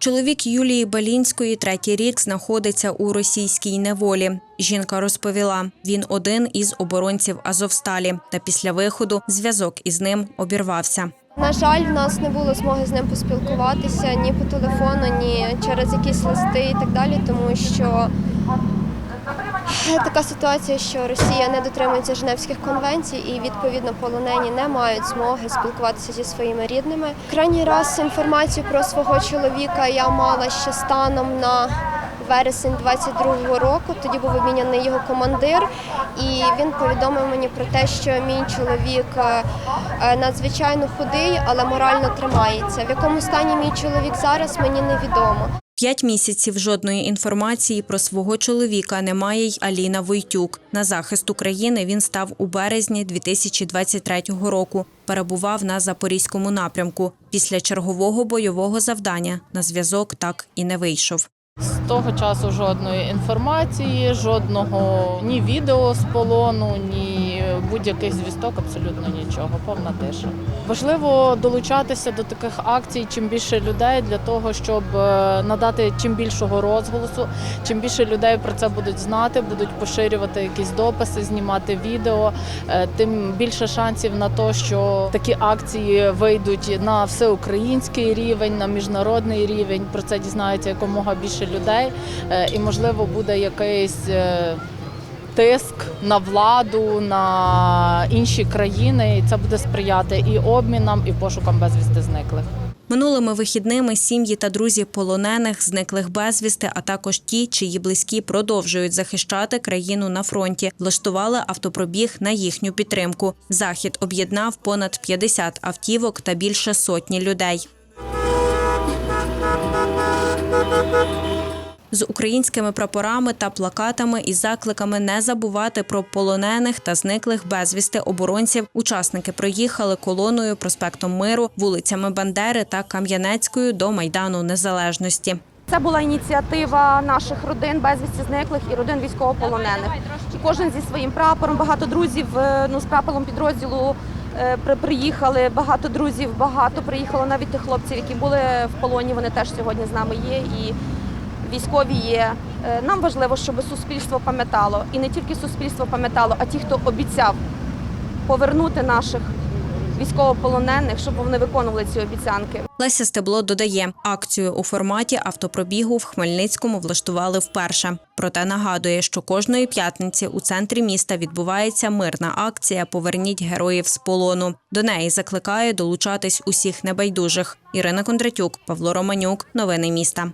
Чоловік Юлії Балінської третій рік знаходиться у російській неволі. Жінка розповіла, він один із оборонців Азовсталі, та після виходу зв'язок із ним обірвався. На жаль, в нас не було змоги з ним поспілкуватися ні по телефону, ні через якісь листи і так далі, тому що така ситуація, що Росія не дотримується Женевських конвенцій і відповідно полонені не мають змоги спілкуватися зі своїми рідними. Крайній раз інформацію про свого чоловіка я мала ще станом на вересень 22-го року. Тоді був обміняний його командир, і він повідомив мені про те, що мій чоловік е, е, надзвичайно худий, але морально тримається. В якому стані мій чоловік зараз, мені невідомо. П'ять місяців жодної інформації про свого чоловіка немає й Аліна Войтюк. На захист України він став у березні 2023 року. Перебував на запорізькому напрямку. Після чергового бойового завдання на зв'язок так і не вийшов. З того часу жодної інформації, жодного ні відео з полону, ні будь-яких звісток, абсолютно нічого. Повна тиша. Важливо долучатися до таких акцій, чим більше людей для того, щоб е, надати чим більшого розголосу, чим більше людей про це будуть знати, будуть поширювати якісь дописи, знімати відео, е, тим більше шансів на те, що такі акції вийдуть на всеукраїнський рівень, на міжнародний рівень. Про це дізнається якомога більше людей, Е, і можливо буде якийсь. Тиск на владу, на інші країни, і це буде сприяти і обмінам, і пошукам безвісти зниклих. Минулими вихідними сім'ї та друзі полонених, зниклих безвісти, а також ті, чиї близькі продовжують захищати країну на фронті, влаштували автопробіг на їхню підтримку. Захід об'єднав понад 50 автівок та більше сотні людей. З українськими прапорами та плакатами із закликами не забувати про полонених та зниклих безвісти оборонців. Учасники проїхали колоною проспектом Миру, вулицями Бандери та Кам'янецькою до Майдану Незалежності. Це була ініціатива наших родин безвісті зниклих і родин військовополонених. І кожен зі своїм прапором. Багато друзів е, ну, з прапором підрозділу е, при- приїхали. Багато друзів, багато приїхало навіть тих хлопців, які були в полоні. Вони теж сьогодні з нами є. І військові є. Е, Нам важливо, щоб суспільство пам'ятало. І не тільки суспільство пам'ятало, а ті, хто обіцяв повернути наших військовополонених, щоб вони виконували ці обіцянки. Леся Стебло додає, акцію у форматі автопробігу в Хмельницькому влаштували вперше. Проте нагадує, що кожної п'ятниці у центрі міста відбувається мирна акція Поверніть героїв з полону. До неї закликає долучатись усіх небайдужих. Ірина Кондратюк, Павло Романюк. Новини міста.